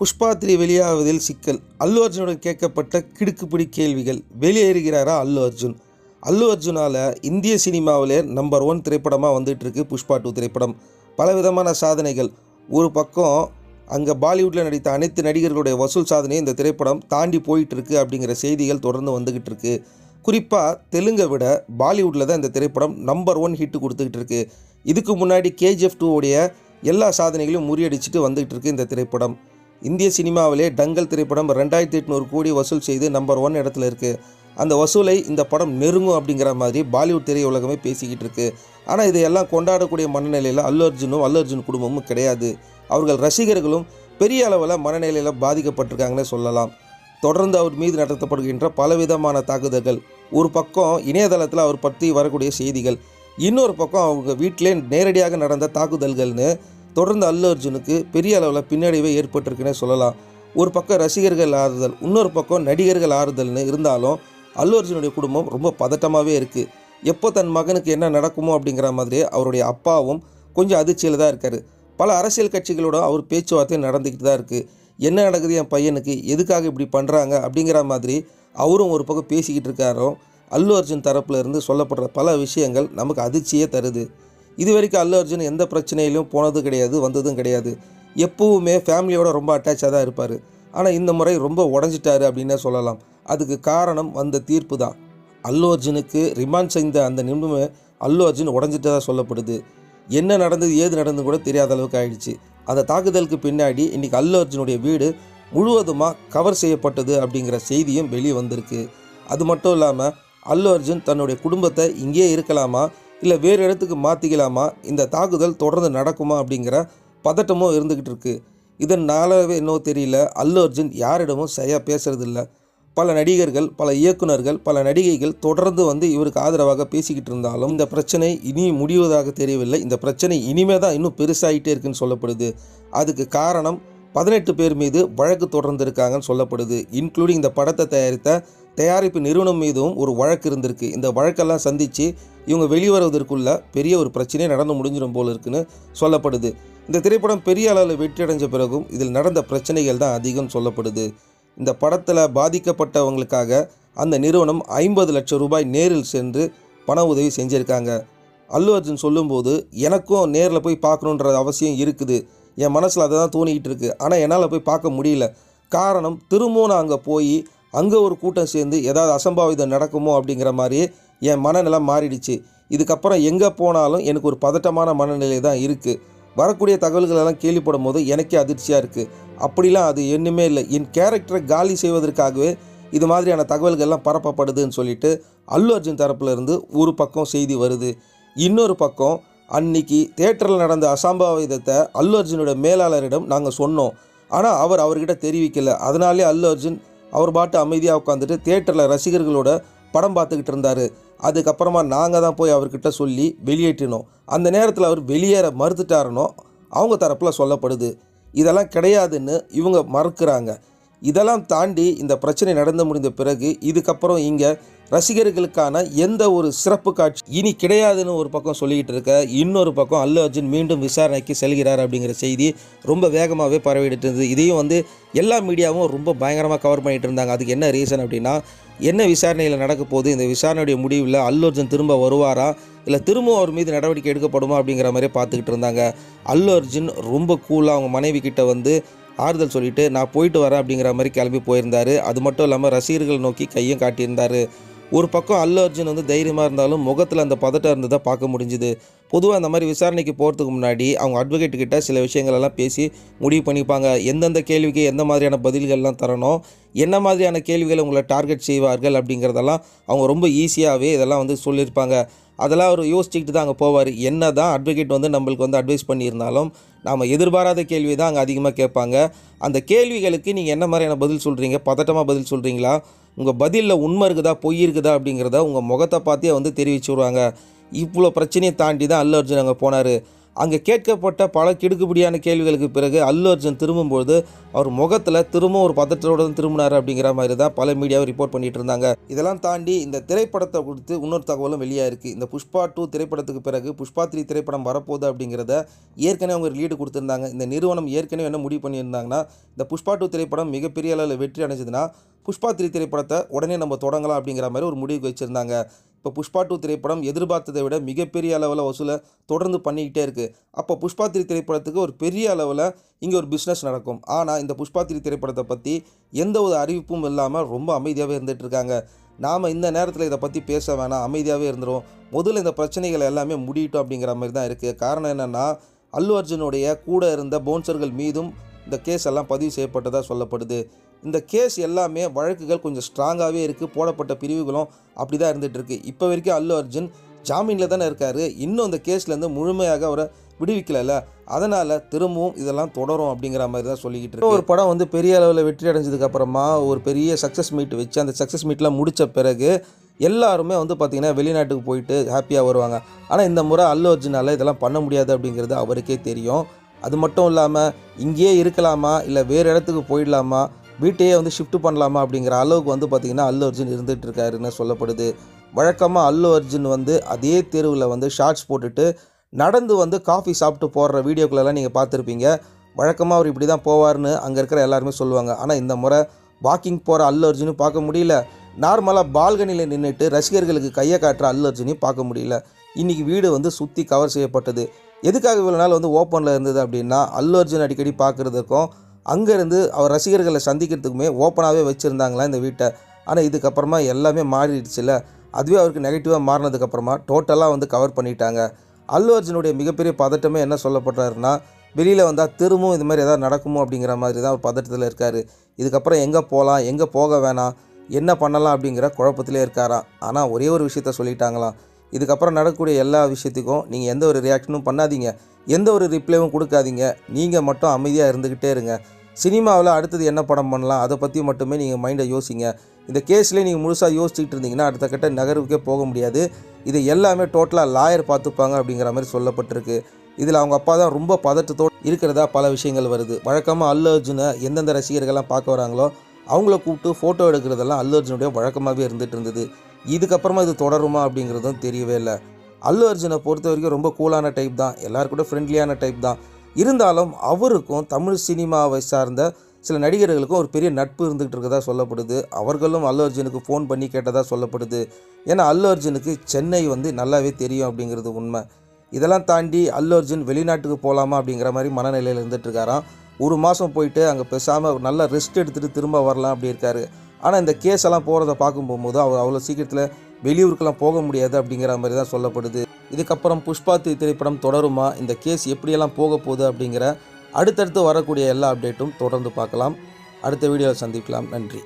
Pushpa three வெளியாவதில் சிக்கல். அல்லு அர்ஜுனுடன் கேட்கப்பட்ட கிடுக்குப்பிடி கேள்விகள். வெளியேறுகிறாரா அல்லு அர்ஜுன்? அல்லு அர்ஜுனால் இந்திய சினிமாவிலே நம்பர் ஒன் திரைப்படமாக வந்துட்டு இருக்கு புஷ்பா டூ திரைப்படம். பலவிதமான சாதனைகள். ஒரு பக்கம் அங்கே பாலிவுட்டில் நடித்த அனைத்து நடிகர்களுடைய வசூல் சாதனையை இந்த திரைப்படம் தாண்டி போயிட்டுருக்கு அப்படிங்கிற செய்திகள் தொடர்ந்து வந்துக்கிட்டு இருக்கு குறிப்பாக தெலுங்கை விட பாலிவுட்டில் தான் இந்த திரைப்படம் நம்பர் ஒன் ஹிட் கொடுத்துக்கிட்டு இருக்கு இதுக்கு முன்னாடி கேஜிஎஃப் டூ உடைய எல்லா சாதனைகளையும் முறியடிச்சிட்டு வந்துகிட்டு இருக்கு இந்த திரைப்படம். இந்திய சினிமாவிலே டங்கல் திரைப்படம் ரெண்டாயிரத்தி எட்நூறு கோடி வசூல் செய்து நம்பர் ஒன் இடத்துல இருக்குது அந்த வசூலை இந்த படம் நெருங்கும் அப்படிங்கிற மாதிரி பாலிவுட் திரையுலகமே பேசிக்கிட்டு இருக்கு. ஆனால் இதையெல்லாம் கொண்டாடக்கூடிய மனநிலையில் அல்லு அர்ஜுனும் அல்லு அர்ஜுன் குடும்பமும் கிடையாது. அவர்கள் ரசிகர்களும் பெரிய அளவில் மனநிலையில் பாதிக்கப்பட்டிருக்காங்கன்னே சொல்லலாம். தொடர்ந்து அவர் மீது நடத்தப்படுகின்ற பலவிதமான தாக்குதல்கள் ஒரு பக்கம் இணையதளத்தில் அவர் பற்றி வரக்கூடிய செய்திகள் இன்னொரு பக்கம் அவங்க வீட்டிலே நேரடியாக நடந்த தாக்குதல்கள்னு தொடர்ந்து அல்லு அர்ஜுனுக்கு பெரிய அளவில் பின்னடைவே ஏற்பட்டிருக்குன்னே சொல்லலாம். ஒரு பக்கம் ரசிகர்கள் ஆறுதல் இன்னொரு பக்கம் நடிகர்கள் ஆறுதல்னு இருந்தாலும் அல்லு அர்ஜுனுடைய குடும்பம் ரொம்ப பதட்டமாகவே இருக்குது எப்போ தன் மகனுக்கு என்ன நடக்குமோ அப்படிங்கிற மாதிரி அவருடைய அப்பாவும் கொஞ்சம் அதிர்ச்சியில் தான் இருக்கார். பல அரசியல் கட்சிகளோட அவர் பேச்சுவார்த்தை நடந்துக்கிட்டு தான் இருக்குது என்ன நடக்குது என் பையனுக்கு? எதுக்காக இப்படி பண்ணுறாங்க அப்படிங்கிற மாதிரி அவரும் ஒரு பக்கம் பேசிக்கிட்டு இருக்காரோ அல்லு அர்ஜுன் தரப்புல இருந்து சொல்லப்படுற பல விஷயங்கள் நமக்கு அதிர்ச்சியே தருது. இது வரைக்கும் அல்லு அர்ஜுன் எந்த பிரச்சனையிலும் போனதும் கிடையாது வந்ததும் கிடையாது. எப்பவுமே ஃபேமிலியோட ரொம்ப அட்டாச்சாக தான் இருப்பார். ஆனால் இந்த முறை ரொம்ப உடஞ்சிட்டாரு அப்படின்னே சொல்லலாம். அதுக்கு காரணம் வந்த தீர்ப்பு தான். அல்லு அர்ஜுனுக்கு ரிமாண்ட் செய்த அந்த நிமிடமே அல்லு அர்ஜுன் உடஞ்சிட்டதாக சொல்லப்படுது. என்ன நடந்தது ஏது நடந்தது கூட தெரியாத அளவுக்கு ஆயிடுச்சு. அந்த தாக்குதலுக்கு பின்னாடி இன்றைக்கி அல்லு அர்ஜுனுடைய வீடு முழுவதுமாக கவர் செய்யப்பட்டது அப்படிங்கிற செய்தியும் வெளியே வந்திருக்கு அது மட்டும் இல்லாமல் அல்லு அர்ஜுன் தன்னுடைய குடும்பத்தை இங்கேயே இருக்கலாமா? இல்லை வேறு இடத்துக்கு மாற்றிக்கலாமா இந்த தாக்குதல் தொடர்ந்து நடக்குமா? அப்படிங்கிற பதட்டமும் இருந்துக்கிட்டு இருக்குது இதனாலவே என்னவோ தெரியல. அல்லு அர்ஜுன் யாரிடமும் சரியாக பேசுறதில்ல. பல நடிகர்கள் பல இயக்குனர்கள் பல நடிகைகள் தொடர்ந்து வந்து இவருக்கு ஆதரவாக பேசிக்கிட்டு இருந்தாலும் இந்த பிரச்சனை இனி முடிவதாக தெரியவில்லை. இந்த பிரச்சனை இனிமே தான் இன்னும் பெருசாகிட்டே இருக்குன்னு சொல்லப்படுது. அதுக்கு காரணம் பதினெட்டு பேர் மீது வழக்கு தொடர்ந்து இருக்காங்கன்னு சொல்லப்படுது. இன்க்ளூடிங் இந்த படத்தை தயாரித்த தயாரிப்பு நிறுவனம் மீதும் ஒரு வழக்கு இருந்திருக்கு. இந்த வழக்கெல்லாம் சந்தித்து இவங்க வெளிவருவதற்குள்ள பெரிய ஒரு பிரச்சனையே நடந்து முடிஞ்சிடும் போல இருக்குன்னு சொல்லப்படுது. இந்த திரைப்படம் பெரிய அளவில் வெற்றி அடைஞ்ச பிறகும் இதில் நடந்த பிரச்சனைகள் தான் அதிகம் சொல்லப்படுது. இந்த படத்தில் பாதிக்கப்பட்டவங்களுக்காக அந்த நிறுவனம் ஐம்பது லட்சம் ரூபாய் நேரில் சென்று பண உதவி செஞ்சுருக்காங்க. அல்லு அர்ஜுன் சொல்லும்போது எனக்கும் நேரில் போய் பார்க்கணுன்ற அவசியம் இருக்குது. என் மனசில் அதை தான் தோணிக்கிட்டு இருக்குது ஆனால் என்னால் போய் பார்க்க முடியல. காரணம் திரும்பவும் நான் அங்கே போய் அங்கே ஒரு கூட்டம் சேர்ந்து ஏதாவது அசம்பாவிதம் நடக்குமோ அப்படிங்கிற மாதிரி என் மனநிலை மாறிடுச்சு. இதுக்கப்புறம் எங்கே போனாலும் எனக்கு ஒரு பதட்டமான மனநிலை தான் இருக்குது வரக்கூடிய தகவல்களெல்லாம் கேள்விப்படும் போது எனக்கே அதிர்ச்சியாக இருக்குது அப்படிலாம் அது என்னுமே இல்லை. என் கேரக்டரை காலி செய்வதற்காகவே இது மாதிரியான தகவல்கள்லாம் பரப்பப்படுதுன்னு சொல்லிட்டு அல்லு அர்ஜுன் தரப்புலேருந்து ஒரு பக்கம் செய்தி வருது. இன்னொரு பக்கம் அன்னைக்கு தேட்டரில் நடந்த அசம்பாவிதத்தை அல்லு அர்ஜுனோட மேலாளரிடம் நாங்கள் சொன்னோம். ஆனால் அவர் அவர்கிட்ட தெரிவிக்கல. அதனாலே அல்லு அர்ஜுன் அவர் பாட்டு அமைதியாக உட்காந்துட்டு தேட்டரில் ரசிகர்களோட படம் பார்த்துக்கிட்டு இருந்தார். அதுக்கப்புறமா நாங்கள் தான் போய் அவர்கிட்ட சொல்லி வெளியேற்றினோம். அந்த நேரத்தில் அவர் வெளியேற மறுத்துட்டாருனோ அவங்க தரப்பில் சொல்லப்படுது. இதெல்லாம் கிடையாதுன்னு இவங்க மறுக்கிறாங்க. இதெல்லாம் தாண்டி இந்த பிரச்சனை நடந்து முடிந்த பிறகு இதுக்கப்புறம் இங்கே ரசிகர்களுக்கான எந்த ஒரு சிறப்பு காட்சி இனி கிடையாதுன்னு ஒரு பக்கம் சொல்லிக்கிட்டு இருக்க இன்னொரு பக்கம் அல்லு அர்ஜுன் மீண்டும் விசாரணைக்கு செல்கிறார் அப்படிங்கிற செய்தி ரொம்ப வேகமாகவே பரவிட்டு இருந்தது. இதையும் வந்து எல்லா மீடியாவும் ரொம்ப பயங்கரமாக கவர் பண்ணிட்டு இருந்தாங்க. அதுக்கு என்ன ரீசன் அப்படின்னா என்ன விசாரணையில் நடக்க போகுது இந்த விசாரணையுடைய முடிவில் அல்லு அர்ஜுன் திரும்ப வருவாரா இல்லை திரும்பவும் அவர் மீது நடவடிக்கை எடுக்கப்படுமா அப்படிங்கிற மாதிரி பார்த்துக்கிட்டு இருந்தாங்க. அல்லு அர்ஜுன் ரொம்ப கூலாக அவங்க மனைவி கிட்ட வந்து ஆறுதல் சொல்லிட்டு நான் போயிட்டு வரேன் அப்படிங்கிற மாதிரி கிளம்பி போயிருந்தாரு. அது மட்டும் இல்லாமல் ரசிகர்கள் நோக்கி கையும் காட்டியிருந்தார். ஒரு பக்கம் அல்லு அர்ஜுன் வந்து தைரியமாக இருந்தாலும் முகத்தில் அந்த பதட்டம் இருந்ததை பார்க்க முடிஞ்சுது. பொதுவாக அந்த மாதிரி விசாரணைக்கு போகிறதுக்கு முன்னாடி அவங்க அட்வொகேட் கிட்ட சில விஷயங்களெல்லாம் பேசி முடிவு பண்ணிப்பாங்க. எந்தெந்த கேள்விக்கு எந்த மாதிரியான பதில்கள்லாம் தரணும் என்ன மாதிரியான கேள்விகளை உங்களை டார்கெட் செய்வார்கள் அப்படிங்கிறதெல்லாம் அவங்க ரொம்ப ஈஸியாகவே இதெல்லாம் வந்து சொல்லியிருப்பாங்க. அதெல்லாம் அவர் யோசிச்சுக்கிட்டு தான் அங்கே போவார். என்ன தான் அட்வொகேட் வந்து நம்மளுக்கு வந்து அட்வைஸ் பண்ணியிருந்தாலும் நாம் எதிர்பாராத கேள்வி தான் அங்கே அதிகமாக கேட்பாங்க. அந்த கேள்விகளுக்கு நீங்கள் என்ன மாதிரியான பதில் சொல்கிறீங்க பதட்டமாக பதில் சொல்கிறீங்களா உங்கள் பதிலில் உண்மை இருக்குதா? பொய் இருக்குதா? அப்படிங்கிறத உங்கள் முகத்தை பார்த்தே வந்து தெரிவிச்சு விடுவாங்க இவ்வளோ பிரச்சனையை தாண்டி தான் அல்லு அர்ஜுன் அங்கே போனார். அங்கே கேட்கப்பட்ட பல கிடுக்குப்படியான கேள்விகளுக்கு பிறகு அல்லு அர்ஜுன் திரும்பும்போது அவர் முகத்தில் திரும்ப ஒரு பதற்றத்தோட தான் திரும்பினார் அப்படிங்கிற மாதிரி தான் பல மீடியாவை ரிப்போர்ட் பண்ணிட்டு இருந்தாங்க. இதெல்லாம் தாண்டி இந்த திரைப்படத்தை குறித்து இன்னொரு தகவலும் வெளியாக இருக்குது இந்த புஷ்பா டூ திரைப்படத்துக்கு பிறகு புஷ்பா த்ரீ திரைப்படம் வரப்போகுது அப்படிங்கிறத ஏற்கனவே அவங்க லீடு கொடுத்துருந்தாங்க. இந்த நிறுவனம் ஏற்கனவே என்ன முடிவு பண்ணியிருந்தாங்கன்னா இந்த புஷ்பா டூ திரைப்படம் மிகப்பெரிய அளவில் வெற்றி அடைஞ்சதுன்னா புஷ்பா த்ரீ திரைப்படத்தை உடனே நம்ம தொடங்கலாம் அப்படிங்கிற மாதிரி ஒரு முடிவுக்கு வச்சுருந்தாங்க. இப்போ புஷ்பா டூ திரைப்படம் எதிர்பார்த்ததை விட மிகப்பெரிய அளவில் வசூலை தொடர்ந்து பண்ணிக்கிட்டே இருக்குது அப்போ புஷ்பா திரி திரைப்படத்துக்கு ஒரு பெரிய அளவில் இங்கே ஒரு பிஸ்னஸ் நடக்கும். ஆனால் இந்த புஷ்பா திரி திரைப்படத்தை பற்றி எந்த ஒரு அறிவிப்பும் இல்லாமல் ரொம்ப அமைதியாகவே இருந்துட்டு இருக்காங்க. நாம் இந்த நேரத்தில் இதை பற்றி பேச வேணாம் அமைதியாகவே இருந்துடும் முதல்ல இந்த பிரச்சனைகள் எல்லாமே முடியட்டும் அப்படிங்கிற மாதிரி தான் இருக்குது காரணம் என்னென்னா அல்லு அர்ஜுனுடைய கூட இருந்த பவுன்சர்கள் மீதும் இந்த கேஸ் எல்லாம் பதிவு செய்யப்பட்டதாக சொல்லப்படுது. இந்த கேஸ் எல்லாமே வழக்குகள் கொஞ்சம் ஸ்ட்ராங்காகவே இருக்குது போடப்பட்ட பிரிவுகளும் அப்படி தான் இருந்துகிட்டு இருக்குது இப்போ வரைக்கும் அல்லு அர்ஜுன் ஜாமீனில் தானே இருக்கார். இன்னும் இந்த கேஸ்லேருந்து முழுமையாக அவரை விடுவிக்கலைல்ல. அதனால் திரும்பவும் இதெல்லாம் தொடரும் அப்படிங்கிற மாதிரி தான் சொல்லிக்கிட்டு இருக்கு. ஒரு படம் வந்து பெரிய அளவில் வெற்றி அடைஞ்சதுக்கப்புறமா ஒரு பெரிய சக்ஸஸ் மீட் வச்சு அந்த சக்ஸஸ் மீட்லாம் முடித்த பிறகு எல்லாருமே வந்து பார்த்திங்கன்னா வெளிநாட்டுக்கு போயிட்டு ஹாப்பியாக வருவாங்க. ஆனால் இந்த முறை அல்லு அர்ஜுனால் இதெல்லாம் பண்ண முடியாது அப்படிங்கிறது அவருக்கே தெரியும். அது மட்டும் இல்லாமல் இங்கேயே இருக்கலாமா? இல்லை வேறு இடத்துக்கு போயிடலாமா? வீட்டையே வந்து ஷிஃப்ட் பண்ணலாமா அப்படிங்கிற அளவுக்கு வந்து பார்த்திங்கன்னா அல்லு அர்ஜுன் இருந்துகிட்டு இருக்காருன்னு சொல்லப்படுது. வழக்கமாக அல்லு அர்ஜுன் வந்து அதே தெருவில் வந்து ஷார்ட்ஸ் போட்டுட்டு நடந்து வந்து காஃபி சாப்பிட்டு போடுற வீடியோக்களெல்லாம் நீங்கள் பார்த்துருப்பீங்க. வழக்கமாக அவர் இப்படி தான் போவார்னு அங்கே இருக்கிற எல்லாருமே சொல்லுவாங்க. ஆனால் இந்த முறை வாக்கிங் போகிற அல்லு அர்ஜுனும் பார்க்க முடியல. நார்மலாக பால்கனியில் நின்றுட்டு ரசிகர்களுக்கு கையை காட்டுற அல்லு அர்ஜுனையும் பார்க்க முடியல. இன்றைக்கி வீடு வந்து சுற்றி கவர் செய்யப்பட்டது. எதுக்காக இவ்வளோ நாள் வந்து ஓப்பனில் இருந்தது அப்படின்னா அல்லு அர்ஜுன் அடிக்கடி பார்க்குறதுக்கும் அங்கேருந்து அவர் ரசிகர்களை சந்திக்கிறதுக்குமே ஓப்பனாகவே வச்சுருந்தாங்களா இந்த வீட்டை. ஆனால் இதுக்கப்புறமா எல்லாமே மாறிடுச்சுல அதுவே அவருக்கு நெகட்டிவாக மாறினதுக்கப்புறமா டோட்டலாக வந்து கவர் பண்ணிட்டாங்க. அல்லு அர்ஜுனுடைய மிகப்பெரிய பதட்டமே என்ன சொல்லப்படுறாருன்னா வெளியில் வந்தால் திரும்பவும் இது மாதிரி எதாவது நடக்குமோ அப்படிங்கிற மாதிரி தான் ஒரு பதட்டத்தில் இருக்கார். இதுக்கப்புறம் எங்கே போகலாம் எங்கே போக வேணாம் என்ன பண்ணலாம் அப்படிங்கிற குழப்பத்திலே இருக்காராம். ஆனால் ஒரே ஒரு விஷயத்த சொல்லிட்டாங்களாம். இதுக்கப்புறம் நடக்கக்கூடிய எல்லா விஷயத்துக்கும் நீங்கள் எந்த ஒரு ரியாக்ஷனும் பண்ணாதீங்க. எந்த ஒரு ரிப்ளைவும் கொடுக்காதீங்க. நீங்கள் மட்டும் அமைதியாக இருந்துக்கிட்டே இருங்க. சினிமாவில் அடுத்தது என்ன படம் பண்ணலாம்? அதை பற்றி மட்டுமே நீங்கள் மைண்டை யோசிங்க. இந்த கேஸ்லேயே நீங்கள் முழுசாக யோசிச்சுட்டு இருந்தீங்கன்னா அடுத்த கட்ட நகர்வுக்கே போக முடியாது. இது எல்லாமே டோட்டலாக லாயர் பார்த்துப்பாங்க அப்படிங்கிற மாதிரி சொல்லப்பட்டிருக்கு. இதில் அவங்க அப்பா தான் ரொம்ப பதட்டத்தோடு இருக்கிறதா பல விஷயங்கள் வருது. வழக்கமாக அல்லு அர்ஜுனை எந்தெந்த ரசிகர்கள்லாம் பார்க்க வராங்களோ அவங்கள கூப்பிட்டு ஃபோட்டோ எடுக்கிறதெல்லாம் அல்லு அர்ஜுனுடைய வழக்கமாகவே இருந்துகிட்டு இருந்தது. இதுக்கப்புறமா இது தொடருமா அப்படிங்கிறதும் தெரியவே இல்லை. அல்லு அர்ஜுனை பொறுத்த வரைக்கும் ரொம்ப கூலான டைப் தான். எல்லாரும் கூட ஃப்ரெண்ட்லியான டைப் தான். இருந்தாலும் அவருக்கும் தமிழ் சினிமாவை சார்ந்த சில நடிகர்களுக்கும் ஒரு பெரிய நட்பு இருந்துகிட்டு இருக்கதா சொல்லப்படுது. அவர்களும் அல்லு அர்ஜுனுக்கு ஃபோன் பண்ணி கேட்டதாக சொல்லப்படுது. ஏன்னா அல்லு அர்ஜுனுக்கு சென்னை வந்து நல்லாவே தெரியும் அப்படிங்கிறது உண்மை. இதெல்லாம் தாண்டி அல்லு அர்ஜுன் வெளிநாட்டுக்கு போகலாமா அப்படிங்கிற மாதிரி மனநிலையில் இருந்துகிட்ருக்காராம் ஒரு மாதம் போயிட்டு அங்கே பேசாமல் நல்லா ரெஸ்ட் எடுத்துகிட்டு திரும்ப வரலாம் அப்படி இருக்காரு. ஆனால் இந்த கேஸ் எல்லாம் போகிறத பார்க்கும் போகும்போது அவர் அவ்வளோ சீக்கிரத்தில் வெளியூருக்கெல்லாம் போக முடியாது அப்படிங்கிற மாதிரி தான் சொல்லப்படுது. இதுக்கப்புறம் புஷ்பா தி திரைப்படம் தொடருமா? இந்த கேஸ் எப்படியெல்லாம் போக போகுது அப்படிங்கிற அடுத்தடுத்து வரக்கூடிய எல்லா அப்டேட்டும் தொடர்ந்து பார்க்கலாம். அடுத்த வீடியோவில் சந்திக்கலாம். நன்றி.